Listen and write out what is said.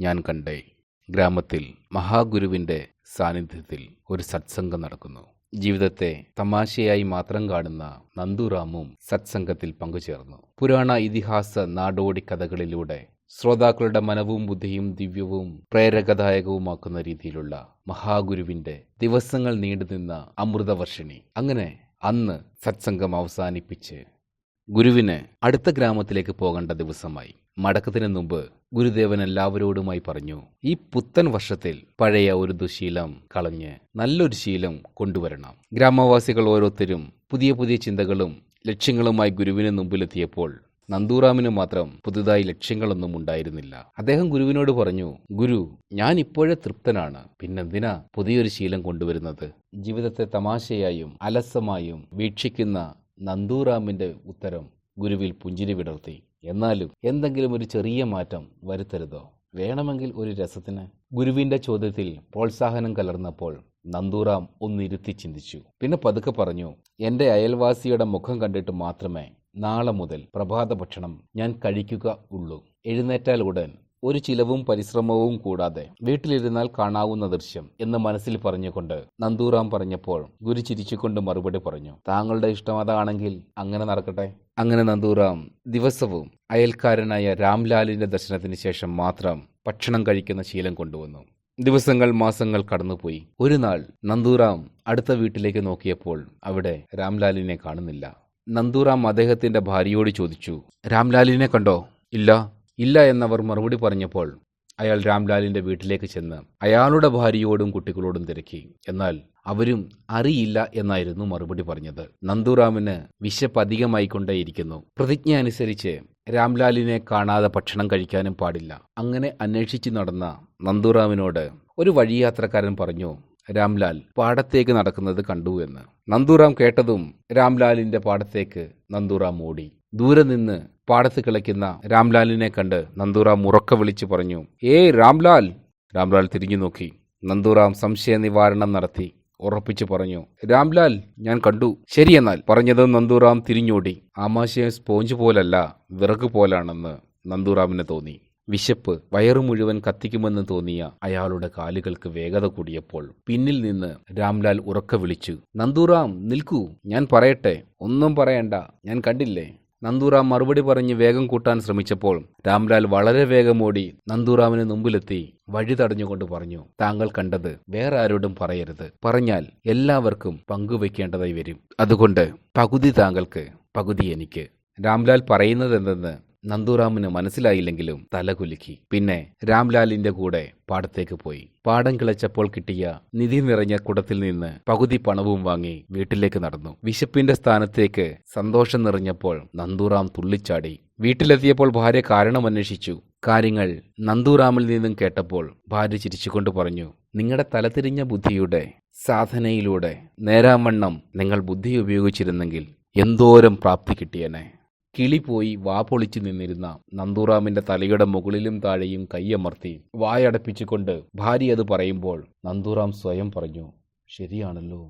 ഞാൻ കണ്ടേ ഗ്രാമത്തിൽ മഹാഗുരുവിന്റെ സാന്നിധ്യത്തിൽ ഒരു സത്സംഗം നടക്കുന്നു. ജീവിതത്തെ തമാശയായി മാത്രം കാണുന്ന നന്ദുറാമും സത്സംഗത്തിൽ പങ്കുചേർന്നു. പുരാണ ഇതിഹാസ നാടോടി കഥകളിലൂടെ ശ്രോതാക്കളുടെ മനവും ബുദ്ധിയും ദിവ്യവും പ്രേരകദായകവുമാക്കുന്ന രീതിയിലുള്ള മഹാഗുരുവിന്റെ ദിവസങ്ങൾ നീണ്ടുനിന്ന അമൃതവർഷിണി. അങ്ങനെ അന്ന് സത്സംഗം അവസാനിപ്പിച്ച് ഗുരുവിന് അടുത്ത ഗ്രാമത്തിലേക്ക് പോകേണ്ട ദിവസമായി. മടക്കത്തിന് മുമ്പ് ഗുരുദേവൻ എല്ലാവരോടുമായി പറഞ്ഞു ഈ പുത്തൻ വർഷത്തിൽ പഴയ ഒരു ദുശീലം കളഞ്ഞ് നല്ലൊരു ശീലം കൊണ്ടുവരണം. ഗ്രാമവാസികൾ ഓരോരുത്തരും പുതിയ പുതിയ ചിന്തകളും ലക്ഷ്യങ്ങളുമായി ഗുരുവിന് മുമ്പിലെത്തിയപ്പോൾ നന്ദൂറാമിന് മാത്രം പുതുതായി ലക്ഷ്യങ്ങളൊന്നും ഉണ്ടായിരുന്നില്ല. അദ്ദേഹം ഗുരുവിനോട് പറഞ്ഞു ഗുരു ഞാൻ ഇപ്പോഴേ തൃപ്തനാണ്. പിന്നെന്തിനാ പുതിയൊരു ശീലം കൊണ്ടുവരുന്നത്? ജീവിതത്തെ തമാശയായും അലസമായും വീക്ഷിക്കുന്ന നന്ദൂറാമിന്റെ ഉത്തരം ഗുരുവിൽ പുഞ്ചിരി വിടർത്തി. എന്നാലും എന്തെങ്കിലും ഒരു ചെറിയ മാറ്റം വരുത്തരുതോ? വേണമെങ്കിൽ ഒരു രസത്തിന്. ഗുരുവിന്റെ ചോദ്യത്തിൽ പ്രോത്സാഹനം കലർന്നപ്പോൾ നന്ദൂറാം ഒന്നിരുത്തി ചിന്തിച്ചു. പിന്നെ പതുക്കെ പറഞ്ഞു എന്റെ അയൽവാസിയുടെ മുഖം കണ്ടിട്ട് മാത്രമേ നാളെ മുതൽ പ്രഭാത ഭക്ഷണം ഞാൻ കഴിക്കുക ഉള്ളൂ. എഴുന്നേറ്റാൽ ഉടൻ ഒരു ചിലവും പരിശ്രമവും കൂടാതെ വീട്ടിലിരുന്നാൽ കാണാവുന്ന ദൃശ്യം എന്ന് മനസ്സിൽ പറഞ്ഞുകൊണ്ട് നന്ദൂറാം പറഞ്ഞപ്പോൾ ഗുരു ചിരിച്ചുകൊണ്ട് മറുപടി പറഞ്ഞു താങ്കളുടെ ഇഷ്ടം അതാണെങ്കിൽ അങ്ങനെ നടക്കട്ടെ. അങ്ങനെ നന്ദൂറാം ദിവസവും അയൽക്കാരനായ രാംലാലിന്റെ ദർശനത്തിന് ശേഷം മാത്രം ഭക്ഷണം കഴിക്കുന്ന ശീലം കൊണ്ടുവന്നു. ദിവസങ്ങൾ മാസങ്ങൾ കടന്നുപോയി. ഒരു നാൾ നന്ദൂറാം അടുത്ത വീട്ടിലേക്ക് നോക്കിയപ്പോൾ അവിടെ രാംലാലിനെ കാണുന്നില്ല. നന്ദൂറാം അദ്ദേഹത്തിന്റെ ഭാര്യയോട് ചോദിച്ചു രാംലാലിനെ കണ്ടോ? ഇല്ല. ഇല്ല എന്നവർ മറുപടി പറഞ്ഞപ്പോൾ അയാൾ രാംലാലിന്റെ വീട്ടിലേക്ക് ചെന്ന് അയാളുടെ ഭാര്യയോടും കുട്ടികളോടും തിരക്കി. എന്നാൽ അവരും അറിയില്ല എന്നായിരുന്നു മറുപടി പറഞ്ഞത്. നന്ദുറാമിന് വിശപ്പ് അധികമായിക്കൊണ്ടേയിരിക്കുന്നു. പ്രതിജ്ഞ അനുസരിച്ച് രാംലാലിനെ കാണാതെ ഭക്ഷണം കഴിക്കാനും പാടില്ല. അങ്ങനെ അന്വേഷിച്ചു നടന്ന നന്ദുറാമിനോട് ഒരു വഴിയാത്രക്കാരൻ പറഞ്ഞു രാംലാൽ പാടത്തേക്ക് നടക്കുന്നത് കണ്ടു എന്ന്. നന്ദുറാം കേട്ടതും രാംലാലിന്റെ പാടത്തേക്ക് നന്ദുറാം ഓടി. ദൂരെ നിന്ന് പാടത്ത് കിളയ്ക്കുന്ന രാംലാലിനെ കണ്ട് നന്ദുറാം ഉറക്ക വിളിച്ചു പറഞ്ഞു ഏയ് രാംലാൽ. രാംലാൽ തിരിഞ്ഞു നോക്കി. നന്ദുറാം സംശയ നിവാരണം നടത്തി. ഉറപ്പിച്ചു പറഞ്ഞു രാംലാൽ ഞാൻ കണ്ടു. ശരിയെന്നാൽ പറഞ്ഞത് നന്ദുറാം തിരിഞ്ഞോടി. ആമാശയം സ്പോഞ്ച് പോലല്ല വിറക് പോലാണെന്ന് നന്ദുറാമിന് തോന്നി. വിശപ്പ് വയറു മുഴുവൻ കത്തിക്കുമെന്ന് തോന്നിയ അയാളുടെ കാലുകൾക്ക് വേഗത കൂടിയപ്പോൾ പിന്നിൽ നിന്ന് രാംലാൽ ഉറക്ക വിളിച്ചു നന്ദുറാം നിൽക്കൂ. ഞാൻ പറയട്ടെ. ഒന്നും പറയണ്ട. ഞാൻ കണ്ടില്ലേ? നന്ദുറാം മറുപടി പറഞ്ഞ് വേഗം കൂട്ടാൻ ശ്രമിച്ചപ്പോൾ രാംലാൽ വളരെ വേഗം ഓടി നന്ദുറാമിന് മുമ്പിലെത്തി വഴി തടഞ്ഞുകൊണ്ട് പറഞ്ഞു താങ്കൾ കണ്ടത് വേറെ ആരോടും പറയരുത്. പറഞ്ഞാൽ എല്ലാവർക്കും പങ്കുവെക്കേണ്ടതായി വരും. അതുകൊണ്ട് പകുതി താങ്കൾക്ക് പകുതി എനിക്ക്. രാംലാൽ പറയുന്നത് എന്തെന്ന് നന്ദുറാമിന് മനസ്സിലായില്ലെങ്കിലും തലകുലുക്കി പിന്നെ രാംലാലിന്റെ കൂടെ പാടത്തേക്ക് പോയി. പാടം കിളച്ചപ്പോൾ കിട്ടിയ നിധി നിറഞ്ഞ കുടത്തിൽ നിന്ന് പകുതി പണവും വാങ്ങി വീട്ടിലേക്ക് നടന്നു. വിശപ്പിന്റെ സ്ഥാനത്തേക്ക് സന്തോഷം നിറഞ്ഞപ്പോൾ നന്ദുറാം തുള്ളിച്ചാടി. വീട്ടിലെത്തിയപ്പോൾ ഭാര്യ കാരണം അന്വേഷിച്ചു കാര്യങ്ങൾ നന്ദുറാമിൽ നിന്നും കേട്ടപ്പോൾ ഭാര്യ ചിരിച്ചുകൊണ്ട് പറഞ്ഞു നിങ്ങളുടെ തലതിരിഞ്ഞ ബുദ്ധിയുടെ സാധനയിലൂടെ നേരാമണ്ണം നിങ്ങൾ ബുദ്ധി ഉപയോഗിച്ചിരുന്നെങ്കിൽ എന്തോരം പ്രാപ്തി കിട്ടിയനെ. കിളി പോയി വാ പൊളിച്ചു നിന്നിരുന്ന നന്ദുറാമിന്റെ തലയുടെ മുകളിലും താഴെയും കൈയമർത്തി വായടപ്പിച്ചുകൊണ്ട് ഭാര്യ അത് പറയുമ്പോൾ നന്ദുറാം സ്വയം പറഞ്ഞു ശരിയാണല്ലോ.